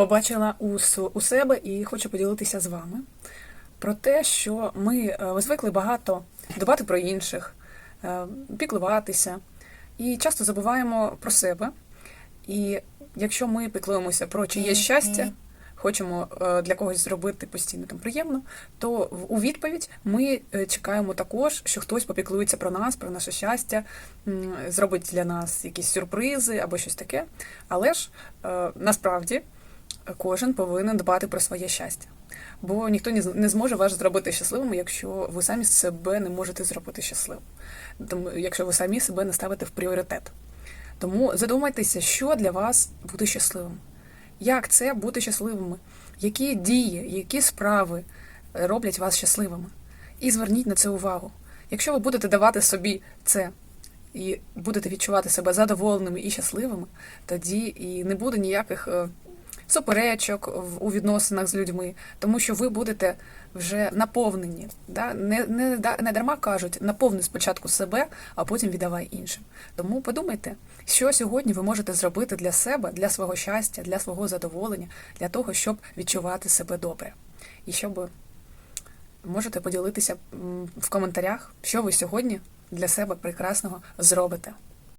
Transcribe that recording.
побачила у, себе і хочу поділитися з вами про те, що ми е, звикли багато дбати про інших, е, піклуватися, і часто забуваємо про себе. І якщо ми піклуємося про чиє щастя, хочемо е, для когось зробити постійно там приємно, то у відповідь ми чекаємо також, що хтось попіклується про нас, про наше щастя, зробить для нас якісь сюрпризи або щось таке. Але ж насправді кожен повинен дбати про своє щастя. Бо ніхто не зможе вас зробити щасливим, якщо ви самі себе не можете зробити щасливим. Тому, якщо ви самі себе не ставите в пріоритет. Тому задумайтеся, що для вас бути щасливим. Як це бути щасливими? Які дії, які справи роблять вас щасливими? І зверніть на це увагу. Якщо ви будете давати собі це і будете відчувати себе задоволеними і щасливими, тоді і не буде ніяких е, суперечок у відносинах з людьми, тому що ви будете вже наповнені. Да? Не, не, не дарма кажуть, наповни спочатку себе, а потім віддавай іншим. Тому подумайте, що сьогодні ви можете зробити для себе, для свого щастя, для свого задоволення, для того, щоб відчувати себе добре. І щоб можете поділитися в коментарях, що ви сьогодні для себе прекрасного зробите.